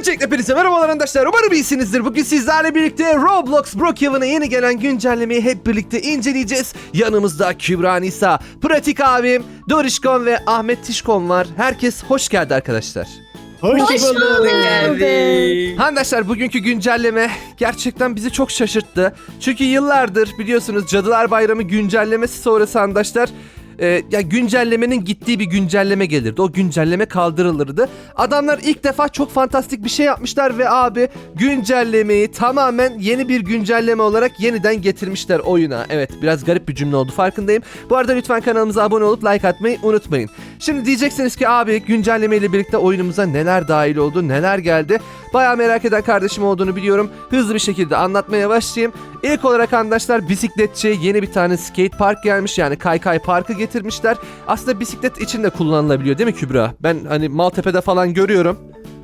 Öncelikle hepinize merhabalar arkadaşlar. Umarım iyisinizdir. Bugün sizlerle birlikte Roblox Brookhaven'a yeni gelen güncellemeyi hep birlikte inceleyeceğiz. Yanımızda Kübra Nisa, Pratik abim, Dorişkon ve Ahmet Tişkon var. Herkes hoş geldi arkadaşlar. Hoş, Hoş bulduk. geldin. Arkadaşlar bugünkü güncelleme gerçekten bizi çok şaşırttı. Çünkü yıllardır biliyorsunuz Cadılar Bayramı güncellemesi sonrası arkadaşlar e, ya güncellemenin gittiği bir güncelleme gelirdi. O güncelleme kaldırılırdı. Adamlar ilk defa çok fantastik bir şey yapmışlar ve abi güncellemeyi tamamen yeni bir güncelleme olarak yeniden getirmişler oyuna. Evet biraz garip bir cümle oldu farkındayım. Bu arada lütfen kanalımıza abone olup like atmayı unutmayın. Şimdi diyeceksiniz ki abi güncelleme ile birlikte oyunumuza neler dahil oldu, neler geldi. Bayağı merak eden kardeşim olduğunu biliyorum. Hızlı bir şekilde anlatmaya başlayayım. İlk olarak arkadaşlar bisikletçi yeni bir tane skate park gelmiş. Yani kaykay parkı getirmişler. Aslında bisiklet için de kullanılabiliyor değil mi Kübra? Ben hani Maltepe'de falan görüyorum.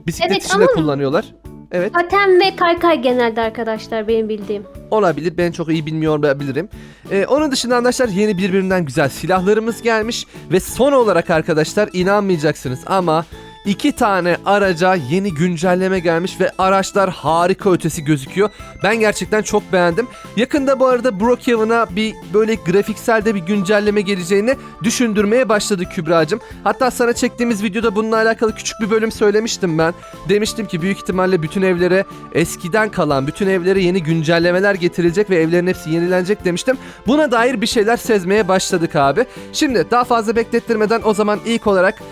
Bisiklet Evet, için de kullanıyorlar. Evet Paten ve kaykay genelde arkadaşlar benim bildiğim. olabilir. Ben çok iyi bilmiyor olabilirim. Ee, onun dışında arkadaşlar yeni birbirinden güzel silahlarımız gelmiş. Ve son olarak arkadaşlar inanmayacaksınız ama iki tane araca yeni güncelleme gelmiş ve araçlar harika ötesi gözüküyor. Ben gerçekten çok beğendim. Yakında bu arada Brookhaven'a bir böyle grafikselde bir güncelleme geleceğini düşündürmeye başladı Kübra'cığım. Hatta sana çektiğimiz videoda bununla alakalı küçük bir bölüm söylemiştim ben. Demiştim ki büyük ihtimalle bütün evlere eskiden kalan bütün evlere yeni güncellemeler getirilecek ve evlerin hepsi yenilenecek demiştim. Buna dair bir şeyler sezmeye başladık abi. Şimdi daha fazla beklettirmeden o zaman ilk olarak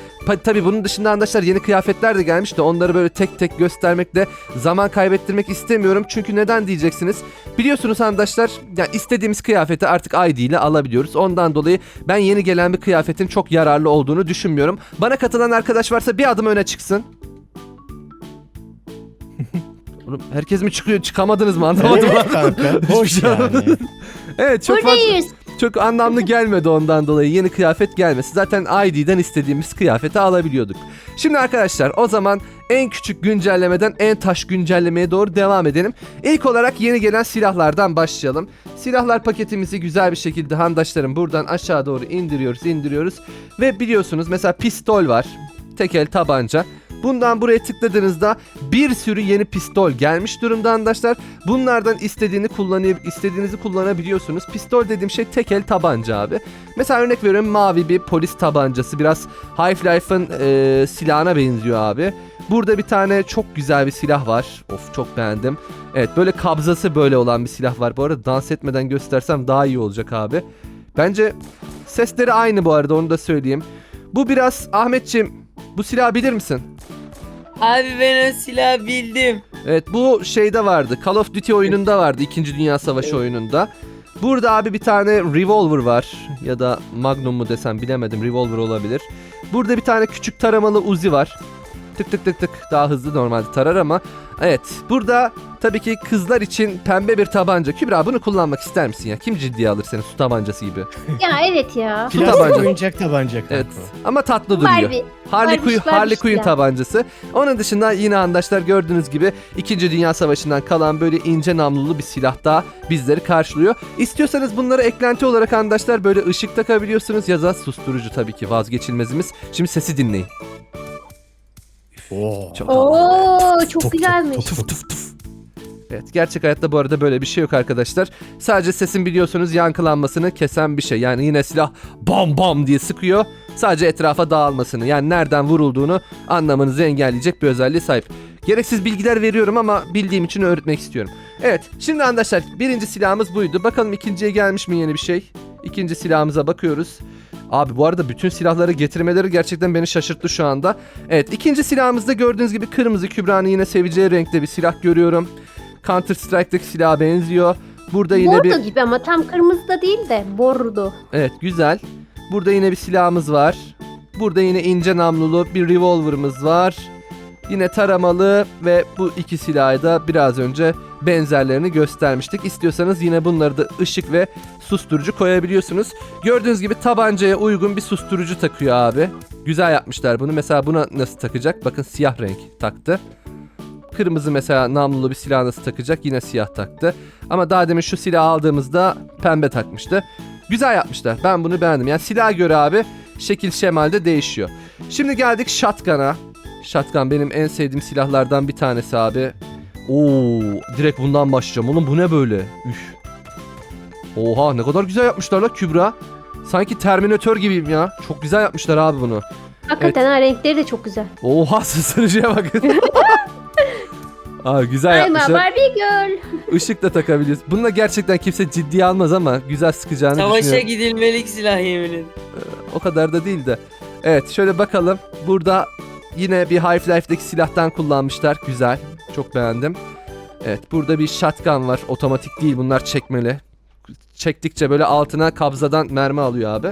Tabii bunun dışında arkadaşlar yeni kıyafetler de gelmiş de onları böyle tek tek göstermekle zaman kaybettirmek istemiyorum. Çünkü neden diyeceksiniz? Biliyorsunuz arkadaşlar ya istediğimiz kıyafeti artık ID ile alabiliyoruz. Ondan dolayı ben yeni gelen bir kıyafetin çok yararlı olduğunu düşünmüyorum. Bana katılan arkadaş varsa bir adım öne çıksın. Oğlum herkes mi çıkıyor? Çıkamadınız mı? Anlamadım. Evet kanka. Şey yani. evet çok fazla Buradayız. Çok anlamlı gelmedi ondan dolayı yeni kıyafet gelmesi. Zaten ID'den istediğimiz kıyafeti alabiliyorduk. Şimdi arkadaşlar o zaman en küçük güncellemeden en taş güncellemeye doğru devam edelim. İlk olarak yeni gelen silahlardan başlayalım. Silahlar paketimizi güzel bir şekilde handaşlarım buradan aşağı doğru indiriyoruz indiriyoruz. Ve biliyorsunuz mesela pistol var. Tekel tabanca. Bundan buraya tıkladığınızda bir sürü yeni pistol gelmiş durumda arkadaşlar. Bunlardan istediğini kullanıp istediğinizi kullanabiliyorsunuz. Pistol dediğim şey tek el tabanca abi. Mesela örnek veriyorum mavi bir polis tabancası. Biraz Half-Life'ın e, silahına benziyor abi. Burada bir tane çok güzel bir silah var. Of çok beğendim. Evet böyle kabzası böyle olan bir silah var. Bu arada dans etmeden göstersem daha iyi olacak abi. Bence sesleri aynı bu arada onu da söyleyeyim. Bu biraz Ahmetçim bu silahı bilir misin? Abi ben o silahı bildim. Evet bu şeyde vardı. Call of Duty oyununda vardı. 2. Dünya Savaşı oyununda. Burada abi bir tane revolver var. Ya da magnum mu desem bilemedim. Revolver olabilir. Burada bir tane küçük taramalı uzi var. Tık tık tık tık daha hızlı normalde tarar ama. Evet burada tabii ki kızlar için pembe bir tabanca. Kübra bunu kullanmak ister misin ya? Kim ciddiye alır seni su tabancası gibi? Ya evet ya. Su tabanca. oyuncak tabanca kanka. Evet ama tatlı duruyor. Barbie. Harley Varmış, Quinn, Harley Quinn ya. tabancası. Onun dışında yine arkadaşlar gördüğünüz gibi 2. Dünya Savaşı'ndan kalan böyle ince namlulu bir silah daha bizleri karşılıyor. İstiyorsanız bunları eklenti olarak arkadaşlar böyle ışık takabiliyorsunuz ya da susturucu tabii ki vazgeçilmezimiz. Şimdi sesi dinleyin. Oo. Çok Oo güzelmiş. Tuf tuf tuf. Evet gerçek hayatta bu arada böyle bir şey yok arkadaşlar. Sadece sesin biliyorsunuz yankılanmasını kesen bir şey. Yani yine silah bam bam diye sıkıyor. Sadece etrafa dağılmasını yani nereden vurulduğunu anlamanızı engelleyecek bir özelliğe sahip. Gereksiz bilgiler veriyorum ama bildiğim için öğretmek istiyorum. Evet şimdi arkadaşlar birinci silahımız buydu. Bakalım ikinciye gelmiş mi yeni bir şey? İkinci silahımıza bakıyoruz. Abi bu arada bütün silahları getirmeleri gerçekten beni şaşırttı şu anda. Evet ikinci silahımızda gördüğünüz gibi kırmızı Kübra'nın yine seveceği renkte bir silah görüyorum. Counter Strike'daki silaha benziyor. Burada yine Bordo bir gibi ama tam kırmızı da değil de bordo. evet güzel. Burada yine bir silahımız var. Burada yine ince namlulu bir revolver'ımız var. Yine taramalı ve bu iki silahı da biraz önce benzerlerini göstermiştik. İstiyorsanız yine bunları da ışık ve susturucu koyabiliyorsunuz. Gördüğünüz gibi tabancaya uygun bir susturucu takıyor abi. Güzel yapmışlar bunu. Mesela buna nasıl takacak? Bakın siyah renk taktı. Kırmızı mesela namlulu bir silah nasıl takacak? Yine siyah taktı. Ama daha demin şu silahı aldığımızda pembe takmıştı. Güzel yapmışlar. Ben bunu beğendim. Yani silaha göre abi şekil şemalde değişiyor. Şimdi geldik shotgun'a. Shotgun benim en sevdiğim silahlardan bir tanesi abi. Oo, direkt bundan başlayacağım. Oğlum bu ne böyle? Üf. Oha ne kadar güzel yapmışlar la Kübra. Sanki Terminator gibiyim ya. Çok güzel yapmışlar abi bunu. Hakikaten ha renkleri de çok güzel. Oha sısırıcıya bakın. Abi güzel I'm a yapmışlar. Barbie girl. Işık da takabiliriz. Bununla gerçekten kimse ciddiye almaz ama güzel sıkacağını Savaşa düşünüyorum. gidilmelik silah yemin ederim. O kadar da değil de. Evet şöyle bakalım. Burada yine bir Half-Life'deki silahtan kullanmışlar. Güzel. Çok beğendim. Evet burada bir shotgun var. Otomatik değil bunlar çekmeli. Çektikçe böyle altına kabzadan mermi alıyor abi.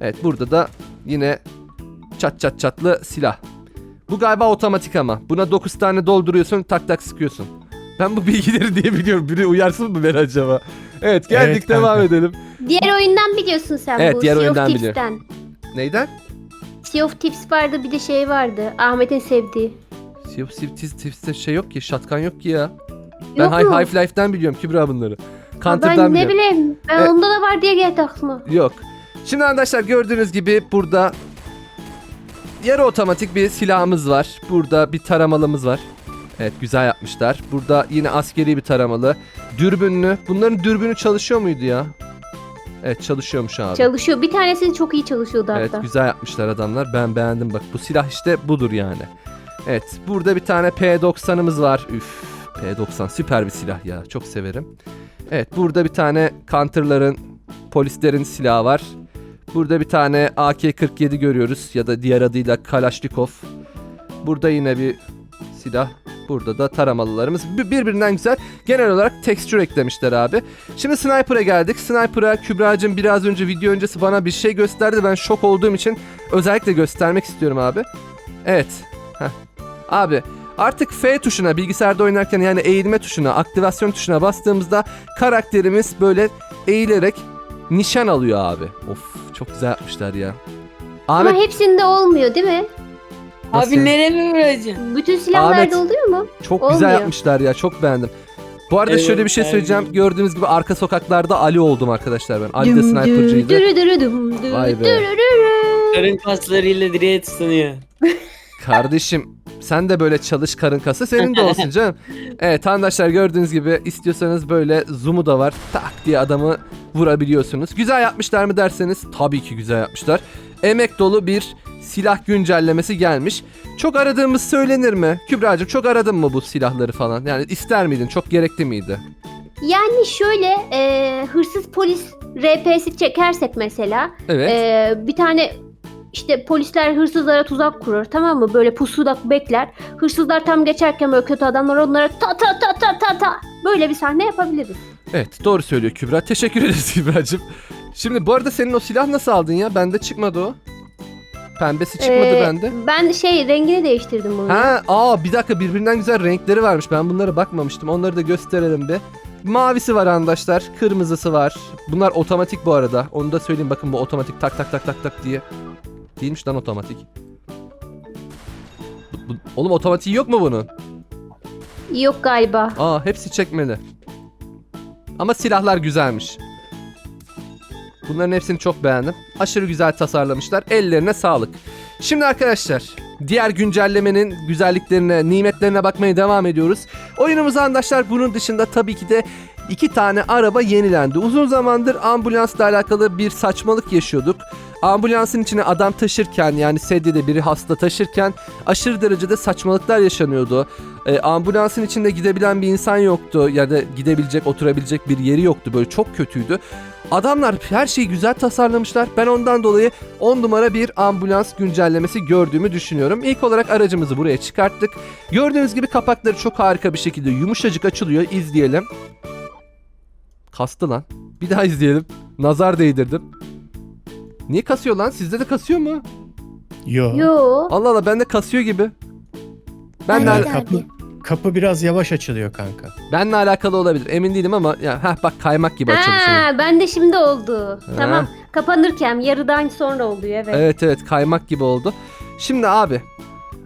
Evet burada da yine çat çat çatlı silah. Bu galiba otomatik ama. Buna 9 tane dolduruyorsun tak tak sıkıyorsun. Ben bu bilgileri diye biliyorum. Biri uyarsın mı beni acaba? Evet geldik Evet, devam kanka. edelim. Diğer oyundan biliyorsun sen Evet, bu. diğer Sea of oyundan Thieves'ten. Neyden? Sea of Thieves vardı bir de şey vardı. Ahmet'in sevdiği. Sea of Thieves- Thieves'te şey yok ki, shotgun yok ki ya. Ben High, mu? Half-Life'den biliyorum Kübra bunları. Counter'dan ben ne biliyorum. bileyim. Ben Evet. onda da var diye geldi aklıma. Yok. Şimdi arkadaşlar gördüğünüz gibi burada yarı otomatik bir silahımız var. Burada bir taramalımız var. Evet güzel yapmışlar. Burada yine askeri bir taramalı. Dürbünlü. Bunların dürbünü çalışıyor muydu ya? Evet çalışıyormuş abi. Çalışıyor. Bir tanesini çok iyi çalışıyordu Evet hatta. güzel yapmışlar adamlar. Ben beğendim bak. Bu silah işte budur yani. Evet burada bir tane P90'ımız var. Üf P90 süper bir silah ya. Çok severim. Evet burada bir tane Counter'ların polislerin silahı var. Burada bir tane AK-47 görüyoruz ya da diğer adıyla Kalashnikov. Burada yine bir silah. Burada da taramalılarımız. Bir- Birbirinden güzel. Genel olarak texture eklemişler abi. Şimdi Sniper'a geldik. Sniper'a Kübra'cığım biraz önce video öncesi bana bir şey gösterdi. Ben şok olduğum için özellikle göstermek istiyorum abi. Evet. Heh. Abi artık F tuşuna bilgisayarda oynarken yani eğilme tuşuna, aktivasyon tuşuna bastığımızda karakterimiz böyle eğilerek nişan alıyor abi. Of çok güzel yapmışlar ya. Ama Ahmet hepsinde olmuyor değil mi? Nasıl Abi yani? nereye mi vuracaksın? Bütün silahlarda Ahmet. oluyor mu? çok güzel olmuyor. yapmışlar ya. Çok beğendim. Bu arada Evet, şöyle bir şey söyleyeceğim. Gördüğünüz gibi arka sokaklarda Ali oldum arkadaşlar ben. Ali de Düm sniper'cıydı. dürü dürü düm dürü Vay be. dürü dürü. Karın kaslarıyla direğe tutunuyor. Kardeşim sen de böyle çalış karın kası senin de olsun canım. Evet arkadaşlar gördüğünüz gibi istiyorsanız böyle zoom'u da var. Tak diye adamı vurabiliyorsunuz. Güzel yapmışlar mı derseniz tabii ki güzel yapmışlar. Emek dolu bir silah güncellemesi gelmiş. Çok aradığımız söylenir mi? Kübra'cığım çok aradın mı bu silahları falan? Yani ister miydin? Çok gerekli miydi? Yani şöyle e, hırsız polis RP'si çekersek mesela Evet. e, bir tane işte polisler hırsızlara tuzak kurur tamam mı? Böyle pusuda bekler. Hırsızlar tam geçerken böyle kötü adamlar onlara ta ta ta ta ta ta böyle bir sahne yapabiliriz. Evet doğru söylüyor Kübra. Teşekkür ederiz Kübra'cığım. Şimdi bu arada senin o silah nasıl aldın ya? Bende çıkmadı o. Pembesi çıkmadı E, bende. Ben şey rengini değiştirdim bunu. Ha, aa bir dakika birbirinden güzel renkleri varmış. Ben bunlara bakmamıştım. Onları da gösterelim bir. Mavisi var arkadaşlar. Kırmızısı var. Bunlar otomatik bu arada. Onu da söyleyeyim bakın bu otomatik tak tak tak tak tak diye. Değilmiş lan otomatik. Bu- bu- oğlum otomatiği yok mu bunun? Yok galiba. Aa hepsi çekmeli. Ama silahlar güzelmiş. Bunların hepsini çok beğendim. Aşırı güzel tasarlamışlar. Ellerine sağlık. Şimdi arkadaşlar diğer güncellemenin güzelliklerine, nimetlerine bakmaya devam ediyoruz. Oyunumuzda arkadaşlar bunun dışında tabii ki de iki tane araba yenilendi. Uzun zamandır ambulansla alakalı bir saçmalık yaşıyorduk. Ambulansın içine adam taşırken yani sedyede biri hasta taşırken aşırı derecede saçmalıklar yaşanıyordu. E, ambulansın içinde gidebilen bir insan yoktu ya da gidebilecek, oturabilecek bir yeri yoktu. Böyle çok kötüydü. Adamlar her şeyi güzel tasarlamışlar. Ben ondan dolayı 10 numara bir ambulans güncellemesi gördüğümü düşünüyorum. İlk olarak aracımızı buraya çıkarttık. Gördüğünüz gibi kapakları çok harika bir şekilde yumuşacık açılıyor. İzleyelim. Kastı lan. Bir daha izleyelim. Nazar değdirdim. Niye kasıyor lan? Sizde de kasıyor mu? Yo. Yo. Allah Allah bende kasıyor gibi. Ben Bende de, de. kapı, kapı biraz yavaş açılıyor kanka. benle alakalı olabilir. Emin değilim ama ya heh, bak kaymak gibi açılmış. oyun. Ha, ben de şimdi oldu. Ha. Tamam. Kapanırken yarıdan sonra oluyor evet. Evet evet kaymak gibi oldu. Şimdi abi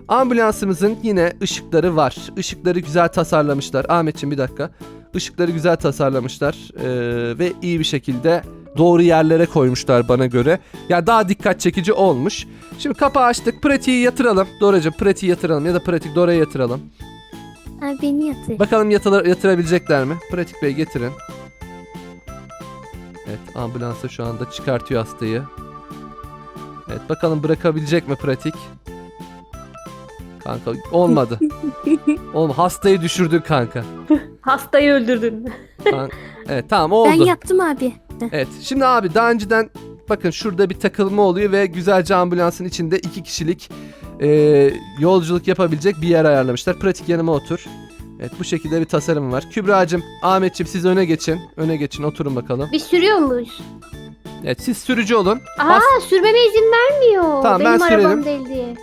Ambulansımızın yine ışıkları var. Işıkları güzel tasarlamışlar. Ahmetciğim bir dakika. Işıkları güzel tasarlamışlar ee, ve iyi bir şekilde doğru yerlere koymuşlar bana göre. Ya daha dikkat çekici olmuş. Şimdi kapağı açtık. Pratiği yatıralım. Doracığım pratiği yatıralım ya da pratik Dora'ya yatıralım. Abi beni yatır. Bakalım yatılır, yatırabilecekler mi? Pratik Bey getirin. Evet ambulansa şu anda çıkartıyor hastayı. Evet bakalım bırakabilecek mi pratik? Kanka olmadı. Oğlum hastayı düşürdün kanka. Hastayı öldürdün. Kan- evet tamam Ben oldu. yattım abi. Evet şimdi abi daha önceden bakın şurada bir takılma oluyor ve güzelce ambulansın içinde iki kişilik e, yolculuk yapabilecek bir yer ayarlamışlar. Pratik yanıma otur. Evet bu şekilde bir tasarım var. Kübra'cığım, Ahmetciğim siz öne geçin. Öne geçin oturun bakalım. Biz sürüyor muyuz? Evet siz sürücü olun. Aa Has- sürmeme izin vermiyor. Tamam, ben Benim sürerim. arabam değil diye.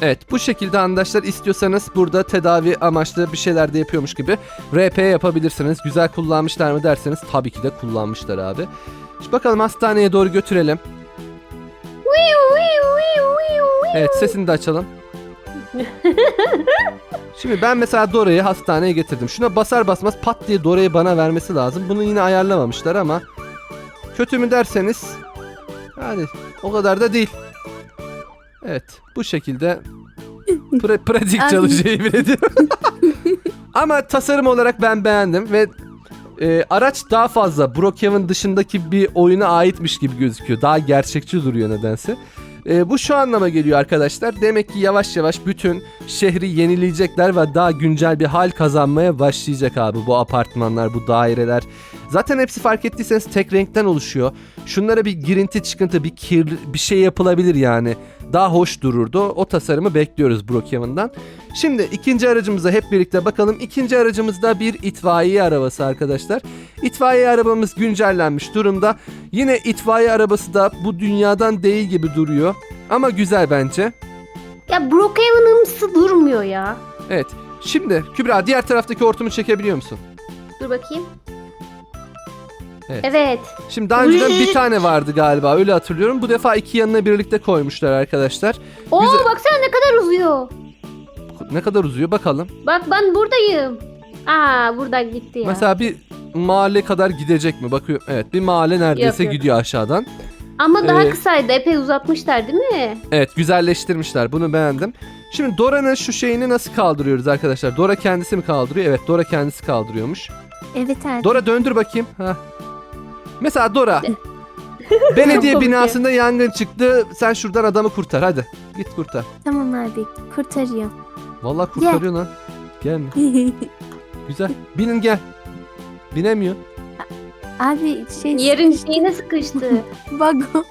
Evet bu şekilde arkadaşlar istiyorsanız burada tedavi amaçlı bir şeyler de yapıyormuş gibi RP yapabilirsiniz. Güzel kullanmışlar mı derseniz tabii ki de kullanmışlar abi. Şimdi bakalım hastaneye doğru götürelim. Evet sesini de açalım. Şimdi ben mesela Dora'yı hastaneye getirdim. Şuna basar basmaz pat diye Dora'yı bana vermesi lazım. Bunu yine ayarlamamışlar ama kötü mü derseniz yani o kadar da değil. Evet bu şekilde pra- pratik çalışıyor yemin ediyorum. ama tasarım olarak ben beğendim ve e, araç daha fazla Brookhaven dışındaki bir oyuna aitmiş gibi gözüküyor. Daha gerçekçi duruyor nedense. E, bu şu anlama geliyor arkadaşlar. Demek ki yavaş yavaş bütün şehri yenileyecekler ve daha güncel bir hal kazanmaya başlayacak abi bu apartmanlar, bu daireler. Zaten hepsi fark ettiyseniz tek renkten oluşuyor. Şunlara bir girinti çıkıntı, bir kirli bir şey yapılabilir yani. Daha hoş dururdu. O tasarımı bekliyoruz Brookhaven'dan. Şimdi ikinci aracımıza hep birlikte bakalım. İkinci aracımızda bir itfaiye arabası arkadaşlar. İtfaiye arabamız güncellenmiş durumda. Yine itfaiye arabası da bu dünyadan değil gibi duruyor. Ama güzel bence. Ya Brookhaven'ımsı durmuyor ya. Evet. Şimdi Kübra diğer taraftaki hortumu çekebiliyor musun? Dur bakayım. Evet. Evet. Şimdi daha önceden bir tane vardı galiba öyle hatırlıyorum. Bu defa iki yanına birlikte koymuşlar arkadaşlar. Oo Güzel. baksana ne kadar uzuyor. Ne kadar uzuyor bakalım. Bak ben buradayım. Aa buradan gitti ya. Mesela bir mahalle kadar gidecek mi? Bakıyorum. Evet bir mahalle neredeyse Yok, yok. gidiyor aşağıdan. Ama daha Ee, kısaydı. Epey uzatmışlar değil mi? Evet güzelleştirmişler bunu beğendim. Şimdi Dora'nın şu şeyini nasıl kaldırıyoruz arkadaşlar? Dora kendisi mi kaldırıyor? Evet Dora kendisi kaldırıyormuş. Evet abi. Dora döndür bakayım. Ha. Mesela Dora. belediye Çok binasında yangın çıktı. Sen şuradan adamı kurtar hadi. Git kurtar. Tamam abi. Kurtarıyorum. Vallahi kurtarıyor lan. Gelme. Güzel. Binin gel. Binemiyor. abi şey Yerin şeyine sıkıştı. vagon.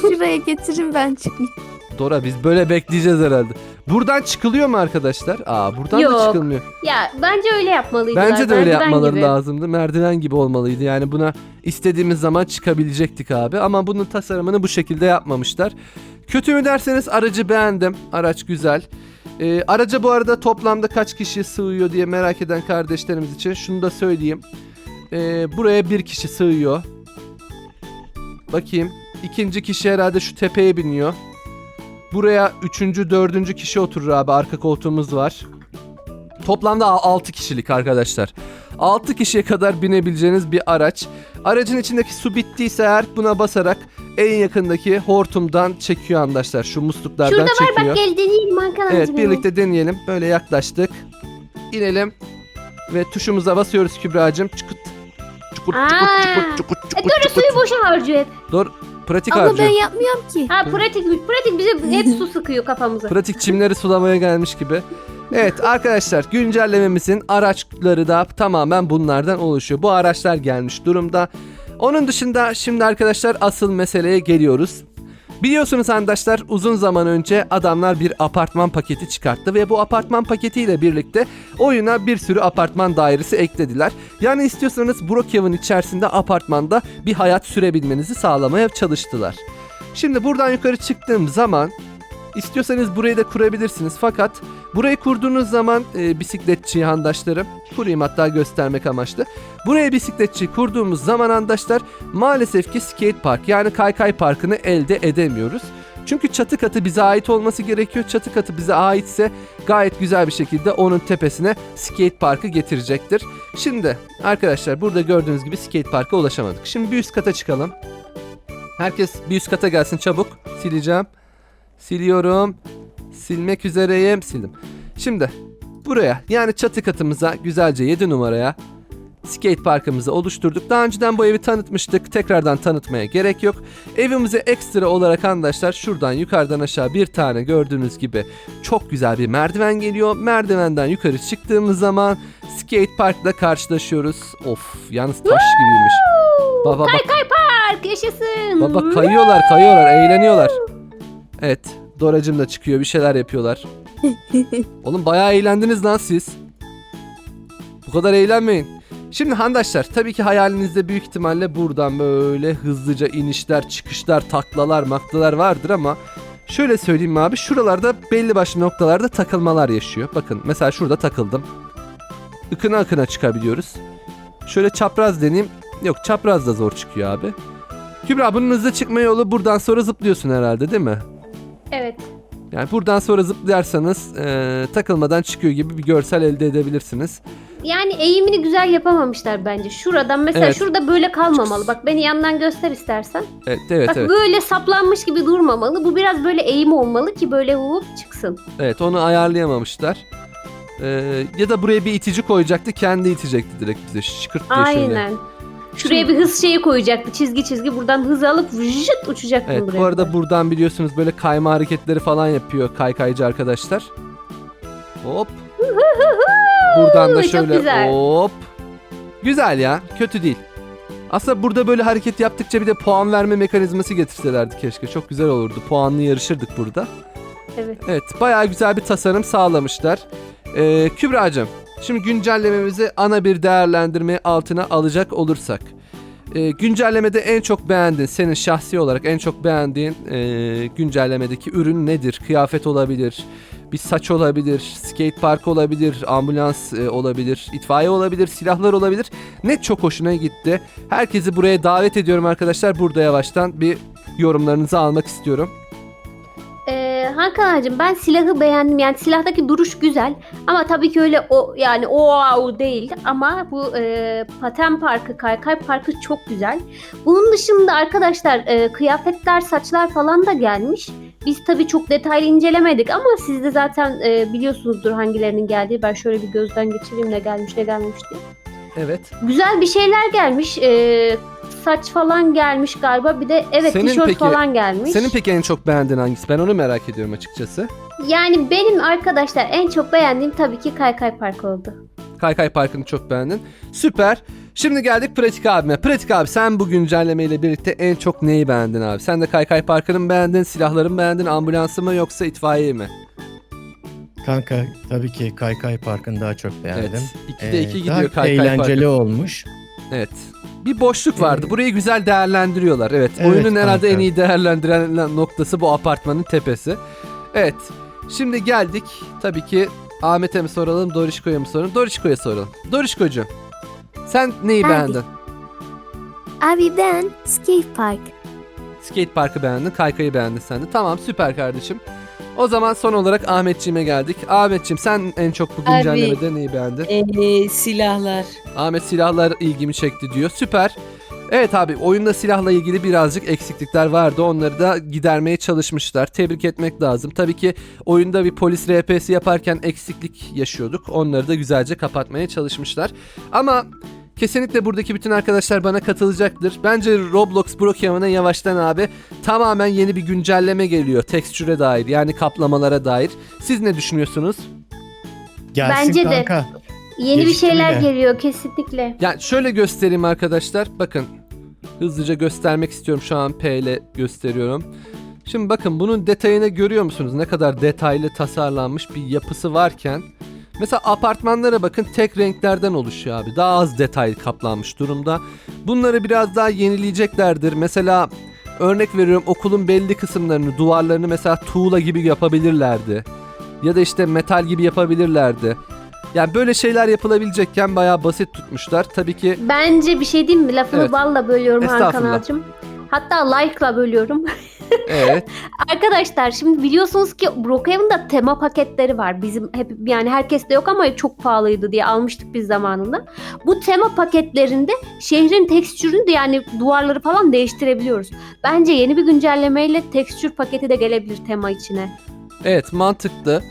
Şuraya getirin ben çıkayım. Dora biz böyle bekleyeceğiz herhalde. Buradan çıkılıyor mu arkadaşlar? Aa buradan da Yok. çıkılmıyor. ya bence öyle yapmalıydılar. Bence de öyle merdiven yapmaları gibi. lazımdı. Merdiven gibi olmalıydı. Yani buna istediğimiz zaman çıkabilecektik abi. Ama bunun tasarımını bu şekilde yapmamışlar. Kötü mü derseniz aracı beğendim. Araç güzel. Ee, araca bu arada toplamda kaç kişi sığıyor diye merak eden kardeşlerimiz için şunu da söyleyeyim. Ee, buraya bir kişi sığıyor. Bakayım. İkinci kişi herhalde şu tepeye biniyor. Buraya üçüncü, dördüncü kişi oturur abi. Arka koltuğumuz var. Toplamda 6 kişilik arkadaşlar. 6 kişiye kadar binebileceğiniz bir araç. Aracın içindeki su bittiyse eğer buna basarak en yakındaki hortumdan çekiyor arkadaşlar. Şu musluklardan Şurada var çekiyor. bak gel deneyelim Hakan Evet birlikte deneyelim. Böyle yaklaştık. İnelim. Ve tuşumuza basıyoruz Kübra'cığım. Çıkıt. Çukut çukut çukut çukut E çukut Dora çukut. suyu boşa harcıyor hep. Dur. Pratik Ama harcıyor. ben yapmıyorum ki. Ha pratik pratik bize hep su sıkıyor kafamıza. Pratik çimleri sulamaya gelmiş gibi. Evet arkadaşlar güncellememizin araçları da tamamen bunlardan oluşuyor. Bu araçlar gelmiş durumda. Onun dışında şimdi arkadaşlar asıl meseleye geliyoruz. Biliyorsunuz arkadaşlar uzun zaman önce adamlar bir apartman paketi çıkarttı ve bu apartman paketiyle birlikte oyuna bir sürü apartman dairesi eklediler. Yani istiyorsanız Brookhaven içerisinde apartmanda bir hayat sürebilmenizi sağlamaya çalıştılar. Şimdi buradan yukarı çıktığım zaman istiyorsanız burayı da kurabilirsiniz fakat burayı kurduğunuz zaman e, bisikletçi handaşlarım kurayım hatta göstermek amaçlı. Buraya bisikletçi kurduğumuz zaman handaşlar maalesef ki skate park yani kaykay parkını elde edemiyoruz. Çünkü çatı katı bize ait olması gerekiyor. Çatı katı bize aitse gayet güzel bir şekilde onun tepesine skate parkı getirecektir. Şimdi arkadaşlar burada gördüğünüz gibi skate parka ulaşamadık. Şimdi bir üst kata çıkalım. Herkes bir üst kata gelsin çabuk. Sileceğim. Siliyorum. Silmek üzereyim. Sildim. Şimdi buraya yani çatı katımıza güzelce 7 numaraya skate parkımızı oluşturduk. Daha önceden bu evi tanıtmıştık. Tekrardan tanıtmaya gerek yok. Evimize ekstra olarak arkadaşlar şuradan yukarıdan aşağı bir tane gördüğünüz gibi çok güzel bir merdiven geliyor. Merdivenden yukarı çıktığımız zaman skate parkla karşılaşıyoruz. Of yalnız taş gibiymiş. Baba bak Park yaşasın. Baba kayıyorlar kayıyorlar eğleniyorlar. Evet Doracım da çıkıyor bir şeyler yapıyorlar. Oğlum bayağı eğlendiniz lan siz. Bu kadar eğlenmeyin. Şimdi handaşlar tabii ki hayalinizde büyük ihtimalle buradan böyle hızlıca inişler, çıkışlar, taklalar, maklalar vardır ama şöyle söyleyeyim abi şuralarda belli başlı noktalarda takılmalar yaşıyor. Bakın mesela şurada takıldım. Ikına akına çıkabiliyoruz. Şöyle çapraz deneyeyim. Yok çapraz da zor çıkıyor abi. Kübra bunun hızlı çıkma yolu buradan sonra zıplıyorsun herhalde değil mi? Evet. Yani buradan sonra zıplarsanız eee, takılmadan çıkıyor gibi bir görsel elde edebilirsiniz. Yani eğimini güzel yapamamışlar bence. Şuradan mesela Evet. şurada böyle kalmamalı. Bak beni yandan göster istersen. Evet evet Bak evet. böyle saplanmış gibi durmamalı. Bu biraz böyle eğim olmalı ki böyle hop çıksın. Evet onu ayarlayamamışlar. Eee, ya da buraya bir itici koyacaktı kendi itecekti direkt bize şıkırt diye şöyle. Aynen. Şuraya bir hız şeyi koyacaktı. Çizgi çizgi buradan hız alıp vıjıt uçacaktın Evet buraya. bu arada buradan biliyorsunuz böyle kayma hareketleri falan yapıyor kaykaycı arkadaşlar. Hop. Buradan da Çok şöyle güzel. hop. Güzel ya kötü değil. Aslında burada böyle hareket yaptıkça bir de puan verme mekanizması getirselerdi keşke. Çok güzel olurdu. Puanlı yarışırdık burada. Evet. Evet bayağı güzel bir tasarım sağlamışlar. Ee, Kübra'cığım şimdi güncellememizi ana bir değerlendirme altına alacak olursak. Ee, güncellemede en çok beğendiğin, senin şahsi olarak en çok beğendiğin ee, güncellemedeki ürün nedir? Kıyafet olabilir, bir saç olabilir, skate park olabilir, ambulans e, olabilir, itfaiye olabilir, silahlar olabilir. Ne çok hoşuna gitti. Herkesi buraya davet ediyorum arkadaşlar. Burada yavaştan bir yorumlarınızı almak istiyorum. Hakan ağacım ben silahı beğendim. Yani silahtaki duruş güzel. Ama tabii ki öyle o yani o wow değil. Ama bu e, paten parkı, kaykay parkı çok güzel. Bunun dışında arkadaşlar e, kıyafetler, saçlar falan da gelmiş. Biz tabii çok detaylı incelemedik ama siz de zaten e, biliyorsunuzdur hangilerinin geldiği. Ben şöyle bir gözden geçireyim ne gelmiş ne gelmemiş diye. Evet. Güzel bir şeyler gelmiş. E, saç falan gelmiş galiba. Bir de evet Senin tişört peki- falan gelmiş. Senin peki en çok beğendiğin hangisi? Ben onu merak ediyorum açıkçası. Yani benim arkadaşlar en çok beğendiğim tabii ki Kaykay Park oldu. Kaykay Parkı'nı çok beğendin. Süper. Şimdi geldik Pratik abime. Pratik abi sen bu güncellemeyle birlikte en çok neyi beğendin abi? Sen de Kaykay Parkı'nı mı beğendin, silahları mı beğendin, ambulansı mı yoksa itfaiye mi? Kanka tabii ki Kaykay Parkı'nı daha çok beğendim. Evet. 2'de Ee, 2 daha gidiyor Kaykay eğlenceli Parkı. olmuş. Evet. Bir boşluk vardı. Ee, Burayı güzel değerlendiriyorlar. Evet. Evet oyunun herhalde kanka. en iyi değerlendiren noktası bu apartmanın tepesi. Evet. Şimdi geldik. Tabii ki Ahmet'e mi soralım, Dorişko'ya mı soralım? Dorişko'ya soralım. Dorişko'cuğum. Sen neyi Abi. beğendin? Abi ben skate park. Skate parkı beğendin, kaykayı beğendin sen de. Tamam süper kardeşim. O zaman son olarak Ahmetciğime geldik. Ahmetciğim sen en çok bu Abi. güncellemede neyi beğendin? Ee, silahlar. Ahmet silahlar ilgimi çekti diyor. Süper. Evet abi oyunda silahla ilgili birazcık eksiklikler vardı. Onları da gidermeye çalışmışlar. Tebrik etmek lazım. Tabii ki oyunda bir polis RP'si yaparken eksiklik yaşıyorduk. Onları da güzelce kapatmaya çalışmışlar. Ama kesinlikle buradaki bütün arkadaşlar bana katılacaktır. Bence Roblox Brookhaven'a yavaştan abi tamamen yeni bir güncelleme geliyor. Tekstüre dair yani kaplamalara dair. Siz ne düşünüyorsunuz? Gelsin Bence de. kanka. Yeni bir şeyler bile. geliyor kesinlikle. Yani şöyle göstereyim arkadaşlar. Bakın. Hızlıca göstermek istiyorum. Şu an P ile gösteriyorum. Şimdi bakın bunun detayını görüyor musunuz? Ne kadar detaylı tasarlanmış bir yapısı varken. Mesela apartmanlara bakın tek renklerden oluşuyor abi. Daha az detay kaplanmış durumda. Bunları biraz daha yenileyeceklerdir. Mesela örnek veriyorum okulun belli kısımlarını, duvarlarını mesela tuğla gibi yapabilirlerdi. Ya da işte metal gibi yapabilirlerdi. Yani böyle şeyler yapılabilecekken bayağı basit tutmuşlar. Tabii ki Bence bir şey diyeyim mi? Lafını Evet. balla bölüyorum Hakan Estağfurullah. Hatta like'la bölüyorum. Evet. Arkadaşlar şimdi biliyorsunuz ki Brookhaven'da tema paketleri var. Bizim hep yani herkeste yok ama çok pahalıydı diye almıştık biz zamanında. Bu tema paketlerinde şehrin tekstürünü de yani duvarları falan değiştirebiliyoruz. Bence yeni bir güncellemeyle tekstür paketi de gelebilir tema içine. Evet mantıklı.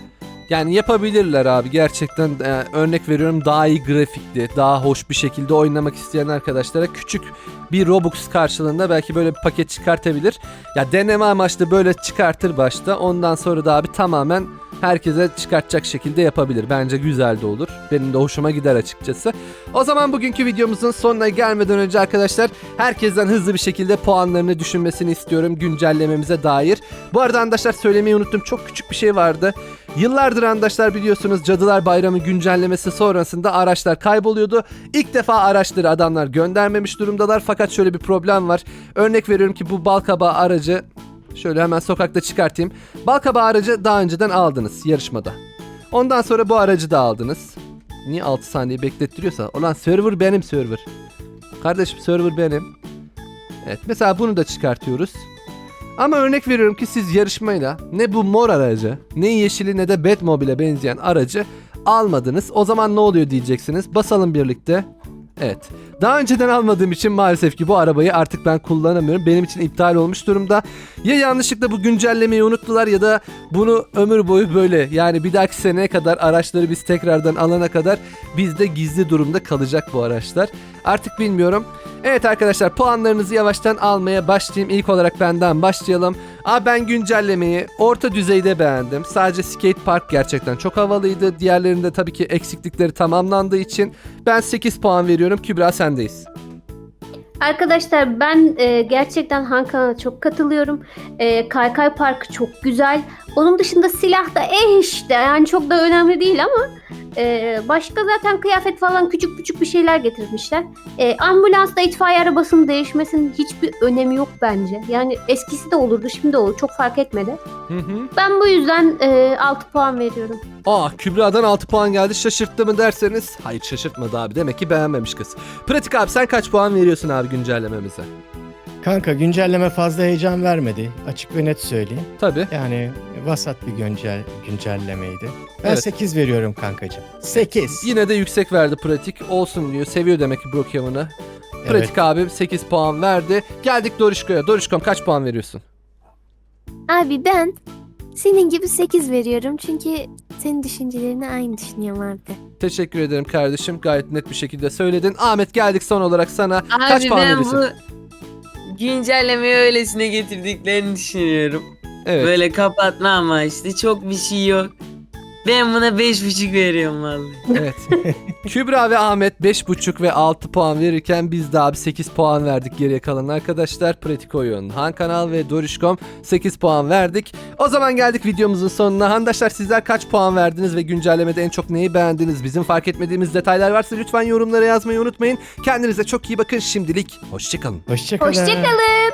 Yani yapabilirler abi gerçekten e, örnek veriyorum daha iyi grafikli, daha hoş bir şekilde oynamak isteyen arkadaşlara küçük bir Robux karşılığında belki böyle bir paket çıkartabilir. Ya deneme amaçlı böyle çıkartır başta ondan sonra da abi tamamen herkese çıkartacak şekilde yapabilir. Bence güzel de olur. Benim de hoşuma gider açıkçası. O zaman bugünkü videomuzun sonuna gelmeden önce arkadaşlar herkesten hızlı bir şekilde puanlarını düşünmesini istiyorum güncellememize dair. Bu arada arkadaşlar söylemeyi unuttum. Çok küçük bir şey vardı. Yıllardır arkadaşlar biliyorsunuz Cadılar Bayramı güncellemesi sonrasında araçlar kayboluyordu. İlk defa araçları adamlar göndermemiş durumdalar fakat şöyle bir problem var. Örnek veriyorum ki bu balkabağı aracı şöyle hemen sokakta çıkartayım. Balkabağı aracı daha önceden aldınız yarışmada. Ondan sonra bu aracı da aldınız. Niye 6 saniye beklettiriyorsa? Ulan server benim server. Kardeşim server benim. Evet mesela bunu da çıkartıyoruz. Ama örnek veriyorum ki siz yarışmayla ne bu mor aracı ne yeşili ne de Batmobile'e benzeyen aracı almadınız. O zaman ne oluyor diyeceksiniz. Basalım birlikte. Evet. Daha önceden almadığım için maalesef ki bu arabayı artık ben kullanamıyorum. Benim için iptal olmuş durumda. Ya yanlışlıkla bu güncellemeyi unuttular ya da bunu ömür boyu böyle yani bir dahaki seneye kadar araçları biz tekrardan alana kadar bizde gizli durumda kalacak bu araçlar. Artık bilmiyorum. Evet arkadaşlar puanlarınızı yavaştan almaya başlayayım. İlk olarak benden başlayalım. Aa ben güncellemeyi orta düzeyde beğendim. Sadece skate park gerçekten çok havalıydı. Diğerlerinde tabii ki eksiklikleri tamamlandığı için ben 8 puan veriyorum. Kübra sendeyiz. Arkadaşlar ben e, gerçekten Hankan'a çok katılıyorum. E, Kaykay Parkı çok güzel. Onun dışında silah da eh işte yani çok da önemli değil ama e, başka zaten kıyafet falan küçük küçük bir şeyler getirmişler. E, ambulansta itfaiye arabasının değişmesinin hiçbir önemi yok bence. Yani eskisi de olurdu şimdi de olur çok fark etmedi. Hı hı. Ben bu yüzden e, 6 puan veriyorum. Aa Kübra'dan 6 puan geldi şaşırttı mı derseniz hayır şaşırtmadı abi demek ki beğenmemiş kız. Pratik abi sen kaç puan veriyorsun abi güncellememize? Kanka güncelleme fazla heyecan vermedi. Açık ve net söyleyeyim. Tabi. Yani vasat bir güncel güncellemeydi. Ben Evet. 8 veriyorum kankacığım. 8. Yine de yüksek verdi pratik olsun diyor seviyor demek ki Brookhaven'ı. Pratik abi 8 puan verdi. Geldik Dorişko'ya. Dorişkom kaç puan veriyorsun? Abi ben senin gibi 8 veriyorum çünkü senin düşüncelerini aynı düşünüyorum abi. Teşekkür ederim kardeşim. Gayet net bir şekilde söyledin. Ahmet geldik son olarak sana. Abi kaç puan ben veriyorsun? bu güncellemeyi öylesine getirdiklerini düşünüyorum. Evet. Böyle kapatma amaçlı çok bir şey yok. Ben buna 5.5 veriyorum vallahi. Evet. Kübra ve Ahmet 5.5 ve 6 puan verirken biz de abi 8 puan verdik geriye kalan arkadaşlar. Pratik oyun, Han Kanal ve Dorişkom 8 puan verdik. O zaman geldik videomuzun sonuna. Handaşlar sizler kaç puan verdiniz ve güncellemede en çok neyi beğendiniz? Bizim fark etmediğimiz detaylar varsa lütfen yorumlara yazmayı unutmayın. Kendinize çok iyi bakın şimdilik. Hoşçakalın. Hoşçakalın. Hoşçakalın.